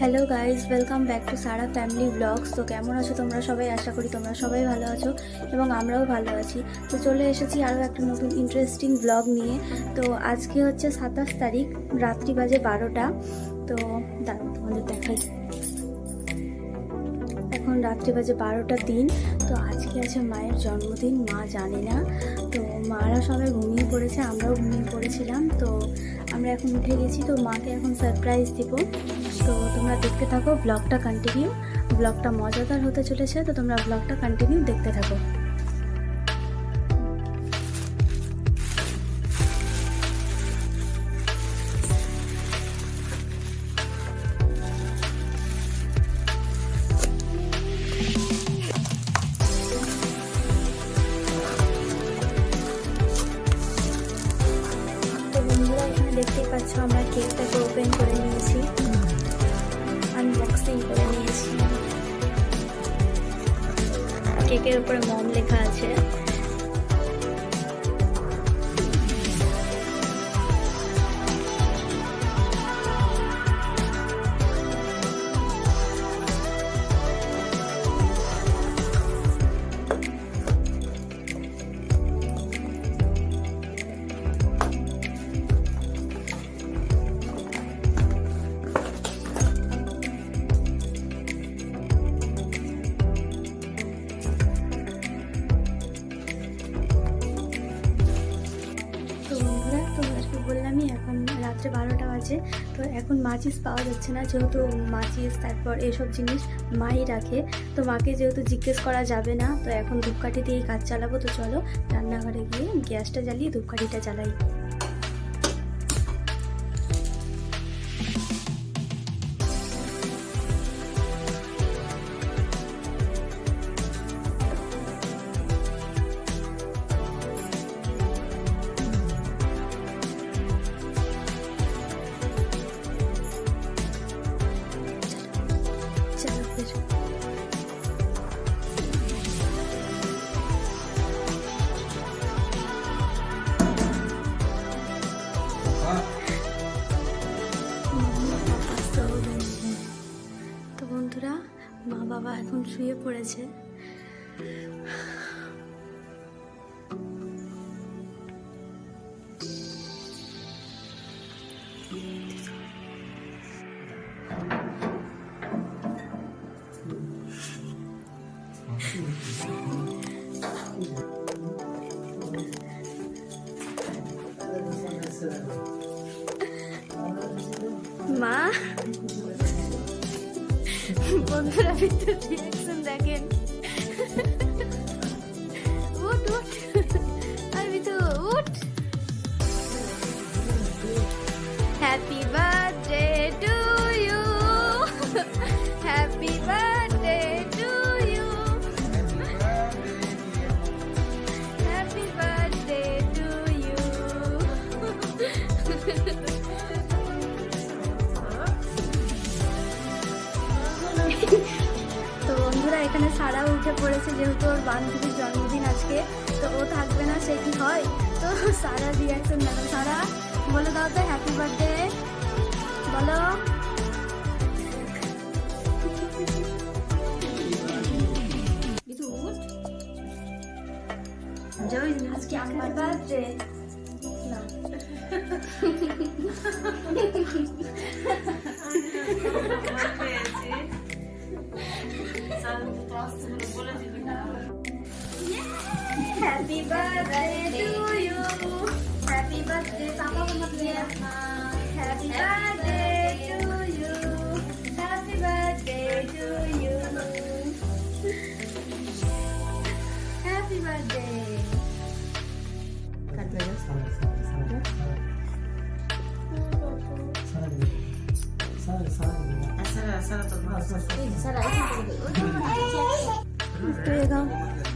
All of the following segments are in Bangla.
Hello guys welcome back to Sara family vlogs তো কেমন আছো তোমরা সবাই? আশা করি তোমরা সবাই ভালো আছো এবং আমরাও ভালো আছি। তো চলে এসেছি আরও একটা নতুন ইন্টারেস্টিং ব্লগ নিয়ে। তো আজকে হচ্ছে সাতাশ তারিখ, রাত্রি বাজে বারোটা। তো তোমাদের দেখাই। এখন রাত্রি বাজে বারোটা দিন। তো আজকে আছে মায়ের জন্মদিন, মা জানে না। তো মারা সবাই ঘুমিয়ে পড়েছে, আমরাও ঘুমিয়ে পড়েছিলাম। তো আমরা এখন উঠে গেছি, তো মাকে এখন সারপ্রাইজ দিব। তো তোমরা দেখতে থাকো ব্লগটা কন্টিনিউ ব্লগটা মজাদার হতে চলেছে, তো তোমরা ব্লগটা কন্টিনিউ দেখতে থাকো। আনবক্সিং নিয়েছি। কেকের উপরে মম লেখা আছে। বললামই এখন রাত্রে বারোটা বাজে, তো এখন মাচিস পাওয়া যাচ্ছে না, যেহেতু মাচিস তারপর এসব জিনিস মাই রাখে, তো মাকে যেহেতু জিজ্ঞেস করা যাবে না, তো এখন ধূপকাঠি দিয়েই কাজ চালাবো, তো চলো রান্নাঘরে গিয়ে গ্যাসটা জ্বালিয়ে ধূপকাঠিটা জ্বালাই। তো বন্ধুরা মা বাবা এখন শুয়ে পড়েছে। বন্ধুরা ভিতর রিয়াকশন দেখেন পড়েছে যেহেতু ওর বান্ধবীর জন্মদিন আজকে, তো ও থাকবে না, সে কি হয়? তো সারা রিয়াকশন দেখো সারা বলে দাও তো হ্যাপি বার্থডে বলো। আমার বার্থডে না। Happy birthday to you. Happy birthday, Papa Mama. Happy birthday to you. Happy birthday to you. Happy birthday. Cut the sorry, sorry, sorry. Sorry, sorry. Sarah, Sarah, Sarah, Sarah, Sarah, Sarah, Sarah, Sarah, Sarah, Sarah, Sarah, Sarah, Sarah, Sarah,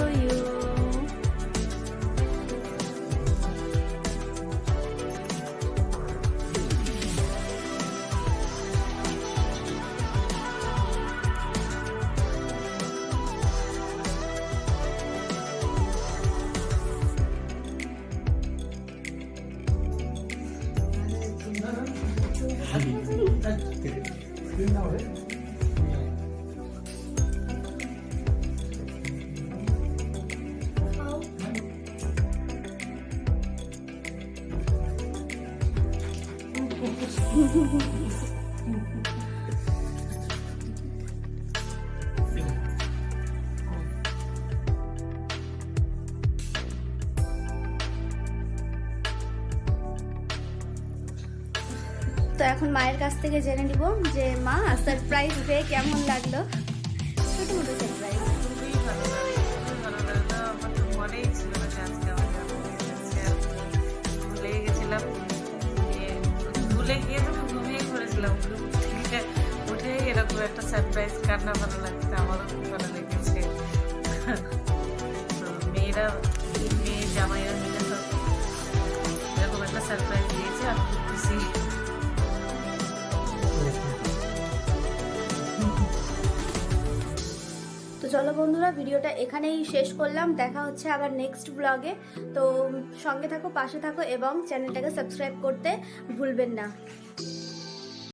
তো এখন মায়ের কাছ থেকে জেনে নিব যে মা সারপ্রাইজ পেয়ে কেমন লাগল? সারপ্রাইজ কান্না ভালো লাগছে আমারও খুব ভালো লেগেছে তো মেয়েরা মেয়ে জামাইরা মিলে তো এরকম একটা সারপ্রাইজ দিয়েছে আমি খুব খুশি তো চলো বন্ধুরা, ভিডিওটা এখানেই শেষ করলাম। দেখা হচ্ছে আবার নেক্সট ব্লগে তো সঙ্গে থাকো, পাশে থাকো এবং চ্যানেলটাকে সাবস্ক্রাইব করতে ভুলবেন না।